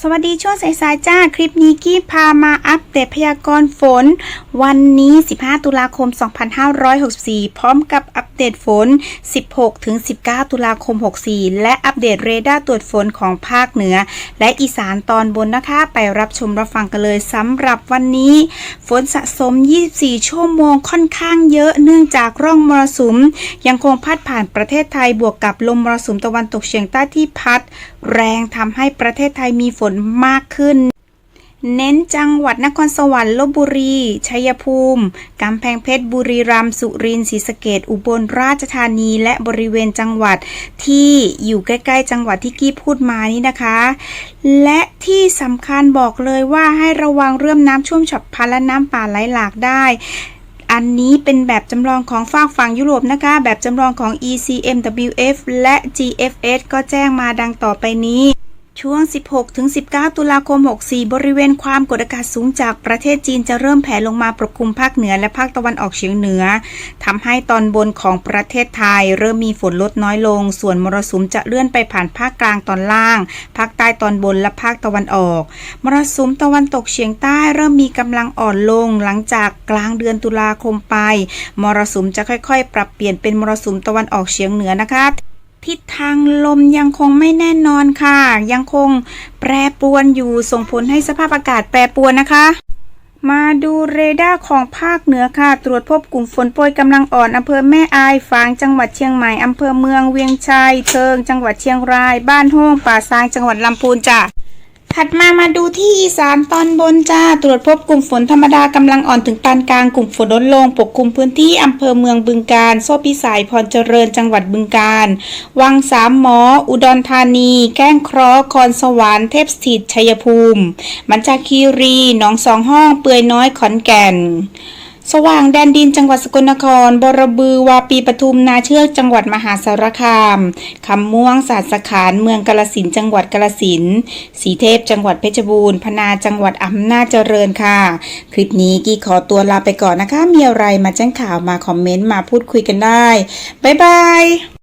สวัสดีช่วงสายๆจ้า คลิปนี้กี้พามาอัปเดตพยากรณ์ฝน วันนี้ 15 ตุลาคม 2564 พร้อมกับอัปเดตฝน 16ถึง19 ตุลาคม 64 และอัปเดตเรดาร์ตรวจฝนของภาคเหนือ และอีสานตอนบนนะคะ ไปรับชมรับฟังกันเลยสำหรับวันนี้ ฝนสะสม 24 ชั่วโมงค่อนข้างเยอะเนื่องจากร่องมรสุม ยังคงพัดผ่านประเทศไทยบวกกับลมมรสุมตะวันตกเฉียงใต้ที่พัด แรงทำให้ประเทศไทยมีฝนมากขึ้น เน้นจังหวัดนครสวรรค์ลบบุรี ชัยภูมิ กำแพงเพชรบุรีรัมย์สุรินทร์ศรีสะเกดอุบลราชธานี และบริเวณจังหวัดที่อยู่ใกล้ ๆ จังหวัดที่กี้พูดมานี่นะคะ และที่สำคัญบอกเลยว่าให้ระวังเรื่องน้ำท่วมฉับพลันและน้ำป่าไหลหลากได้อันนี้เป็นแบบจำลองของฝากฝั่งยุโรปนะคะ แบบจำลองของ ECMWF และ GFS ก็แจ้งมาดังต่อไปนี้ ช่วง 16ถึง19 ตุลาคม 64 บริเวณความกดอากาศสูงจากประเทศจีนจะเริ่มแผ่ลงมาปกคลุมภาคเหนือและภาคตะวันออกเฉียงเหนือทำให้ตอนบนของประเทศไทย เริ่มมีฝนลดน้อยลง ส่วนมรสุมจะเลื่อนไปผ่านภาคกลางตอนล่าง ภาคใต้ตอนบนและภาคตะวันออก มรสุมตะวันตกเฉียงใต้เริ่มมีกำลังอ่อนลง หลังจากกลางเดือนตุลาคมไป มรสุมจะค่อยๆ ปรับเปลี่ยนเป็นมรสุมตะวันออกเฉียงเหนือนะคะ ทิศทางลมยังคงไม่แน่นอนค่ะ ยังคงแปรปรวนอยู่ส่งผลให้สภาพอากาศแปรปรวนนะคะ มาดูเรดาร์ของภาคเหนือค่ะ ตรวจพบกลุ่มฝนโปรยกำลังอ่อนอำเภอแม่อายฝางจังหวัดเชียงใหม่อำเภอเมืองเวียงชัยเชิง จังหวัดเชียงราย บ้านห้องป่าซางจังหวัดลำพูนจ้ะ ถัดมามาดูที่อีสานตอนบนจ้า ตรวจพบกลุ่มฝนธรรมดากำลังอ่อนถึงปานกลางกลุ่มฝนลดลง ปกคลุมพื้นที่อำเภอเมืองบึงการ โซพิสัยพรเจริญจังหวัดบึงการ วังสามหมอ อุดรธานี แก้งครอคอนสวรรค์เทพสถิตชัยภูมิ มันจาคีรีหนองสองห้อง เปือยน้อยขอนแก่น สว่างแดนดินจังหวัดสกลนคร บรบือวาปีปทุมนาเชือกจังหวัดมหาสารคามคำม่วงศาสขานเมืองกาลสินจังหวัดกาลสินสีเทพจังหวัดเพชรบูรณ์พนาจังหวัดอำนาจเจริญค่ะ คลิปนี้กี่ขอตัวลาไปก่อนนะคะ มีอะไรมาแจ้งข่าวมาคอมเมนต์มาพูดคุยกันได้ บ๊ายบาย